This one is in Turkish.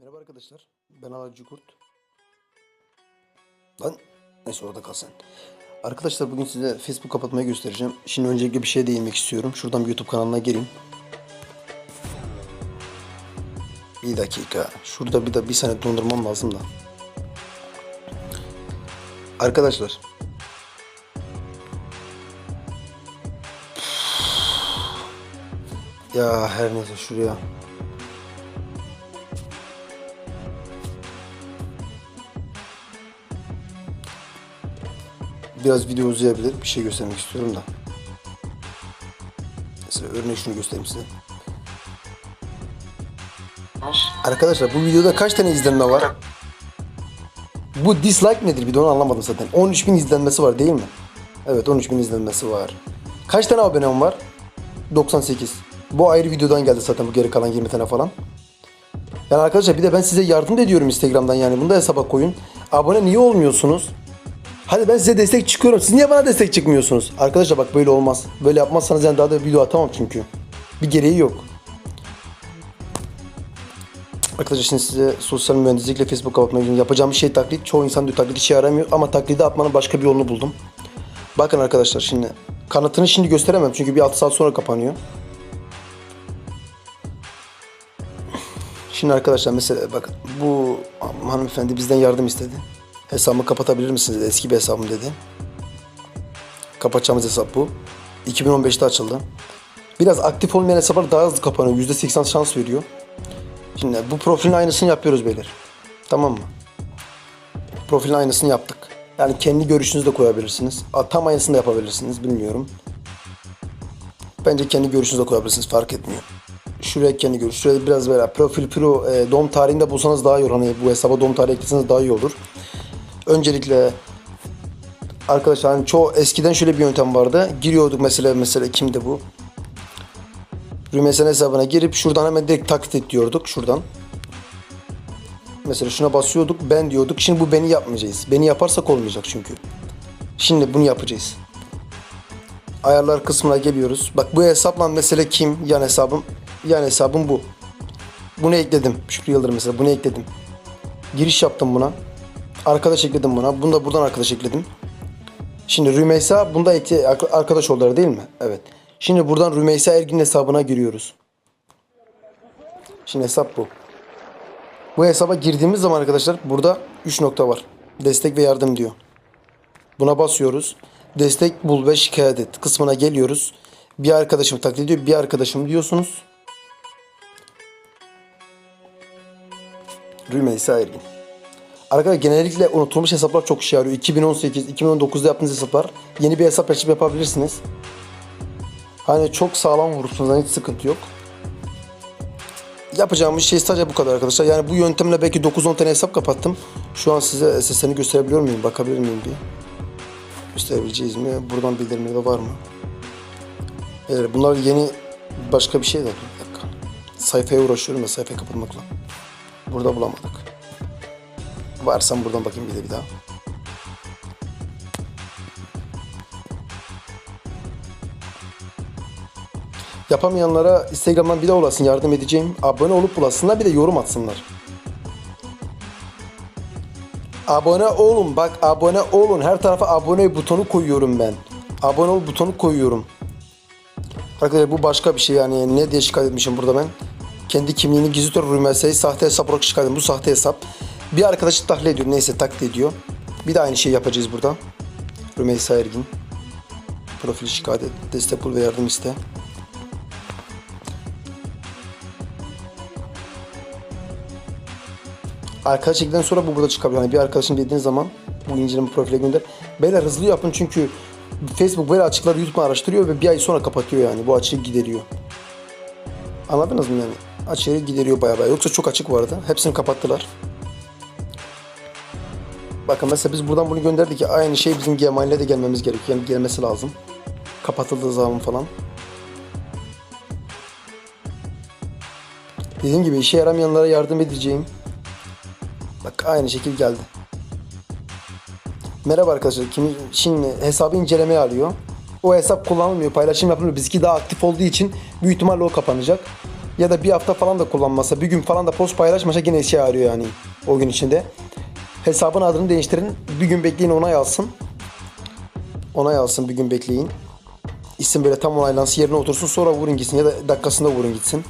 Merhaba arkadaşlar. Ben Alaycı Kurt. Lan neyse orada kalsın. Arkadaşlar bugün size Facebook kapatmayı göstereceğim. Şimdi öncelikle bir şey değinmek istiyorum. Şuradan bir YouTube kanalına gireyim. Bir dakika. Şurada bir de bir saniye dondurmam lazım da. Arkadaşlar. Ya her neyse şuraya. Biraz video uzayabilir. Bir şey göstermek istiyorum da. Mesela örneğin şunu göstereyim size. Arkadaşlar bu videoda kaç tane izlenme var? Bu dislike nedir bir de onu anlamadım zaten. 13.000 izlenmesi var değil mi? Evet 13.000 izlenmesi var. Kaç tane abonem var? 98. Bu ayrı videodan geldi zaten bu geri kalan 20 tane falan. Yani arkadaşlar bir de ben size yardım ediyorum Instagram'dan yani. Bunu da hesaba koyun. Abone niye olmuyorsunuz? Hadi ben size destek çıkıyorum. Siz niye bana destek çıkmıyorsunuz? Arkadaşlar bak böyle olmaz. Böyle yapmazsanız yani daha da video atamam çünkü. Bir gereği yok. Arkadaşlar şimdi size sosyal mühendislikle Facebook kapatmak için yapacağım bir şey taklit. Çoğu insan diyor taklit işe yaramıyor ama taklidi atmanın başka bir yolunu buldum. Bakın arkadaşlar şimdi kanıtını şimdi gösteremem çünkü bir 6 saat sonra kapanıyor. Şimdi arkadaşlar mesela bakın bu hanımefendi bizden yardım istedi. Hesabımı kapatabilir misiniz? Eski bir hesabım dedi. Kapatacağımız hesap bu. 2015'te açıldı. Biraz aktif olmayan hesaplar daha hızlı kapanıyor. %80 şans veriyor. Şimdi bu profilin aynısını yapıyoruz beyler. Tamam mı? Profilin aynısını yaptık. Yani kendi görüşünüzü de koyabilirsiniz. Tam aynısını da yapabilirsiniz. Bilmiyorum. Bence kendi görüşünüzü de koyabilirsiniz. Fark etmiyor. Şuraya kendi görüş. Şuraya biraz böyle profil pro e, doğum tarihinde bulsanız daha iyi olur. Hani bu hesaba doğum tarihi ekleseniz daha iyi olur. Öncelikle arkadaşlar hani çoğu eskiden şöyle bir yöntem vardı. Giriyorduk mesela mesela kimdi bu? Rümeysen hesabına girip şuradan hemen direkt taklit et diyorduk şuradan. Mesela şuna basıyorduk ben diyorduk. Şimdi bu beni yapmayacağız. Beni yaparsak olmayacak çünkü. Şimdi bunu yapacağız. Ayarlar kısmına geliyoruz. Bak bu hesapla mesela kim? Yan hesabım. Yan hesabım bu. Bunu ekledim. Şükrü Yıldırım mesela bunu ekledim. Giriş yaptım buna. Arkadaş ekledim buna. Bunu da buradan arkadaş ekledim. Şimdi Rümeysa bunda ekle, arkadaş oldular değil mi? Evet. Şimdi buradan Rümeysa Ergin hesabına giriyoruz. Şimdi hesap bu. Bu hesaba girdiğimiz zaman arkadaşlar burada 3 nokta var. Destek ve yardım diyor. Buna basıyoruz. Destek bul ve şikayet et kısmına geliyoruz. Bir arkadaşım taklit ediyor. Bir arkadaşım diyorsunuz. Rümeysa Ergin. Arkadaşlar genellikle unutulmuş hesaplar çok işe yarıyor. 2018, 2019'da yaptığınız hesaplar yeni bir hesap açıp yapabilirsiniz. Hani çok sağlam vurursunuz. Hani hiç sıkıntı yok. Yapacağımız şey sadece bu kadar arkadaşlar. Yani bu yöntemle belki 9-10 tane hesap kapattım. Şu an size SS'ini gösterebiliyor muyum? Bakabilir miyim bir? Gösterebileceğiz mi? Buradan bildirimleri var mı? Evet, bunlar yeni başka bir şey de. Bir. Sayfaya uğraşıyorum ya sayfayı kapatmakla. Burada bulamadık. Varsam buradan bakayım bir de bir daha. Yapamayanlara Instagram'dan bir de ulaşsın yardım edeceğim. Abone olup bulasınlar bir de yorum atsınlar. Abone olun bak abone olun. Her tarafa abone butonu koyuyorum ben. Abone ol butonu koyuyorum. Arkadaşlar bu başka bir şey yani ne diye şikayet etmişim burada ben. Kendi kimliğini gizli tutar rümelsayı sahte hesap olarak şikayet. Bu sahte hesap. Bir arkadaşı taklit ediyor neyse taklit ediyor. Bir de aynı şeyi yapacağız burada. Rümeysa Ergin. Profili şikayet et. Destek bul ve yardım iste. Arkadaş ekledikten sonra bu burada çıkabiliyor. Yani bir arkadaşın dediğin zaman bu inceleme profile gönder. Beyler hızlı yapın çünkü Facebook böyle açıkları YouTube'dan araştırıyor ve bir ay sonra kapatıyor yani. Bu açığı gideriyor. Anladınız mı yani? Açığı gideriyor bayağı bayağı. Yoksa çok açık vardı. Hepsini kapattılar. Bakın mesela biz buradan bunu gönderdik aynı şey bizim Gmail'e de gelmemiz gerekiyor. Yani gelmesi lazım. Kapatıldığı zaman falan. Dediğim gibi işe yaramayanlara yardım edeceğim. Bak aynı şekil geldi. Merhaba arkadaşlar. Kimi, şimdi hesabı incelemeye alıyor. O hesap kullanılmıyor, paylaşım yapılmıyor. Bizimki daha aktif olduğu için büyük ihtimalle o kapanacak. ya da bir hafta falan da kullanmasa bir gün falan da post paylaşmasa yine işe yarıyor yani o gün içinde. Hesabın adını değiştirin. Bir gün bekleyin onay alsın. Onay alsın bir gün bekleyin. İsim böyle tam onaylansın yerine otursun sonra vurun gitsin ya da dakikasında vurun gitsin.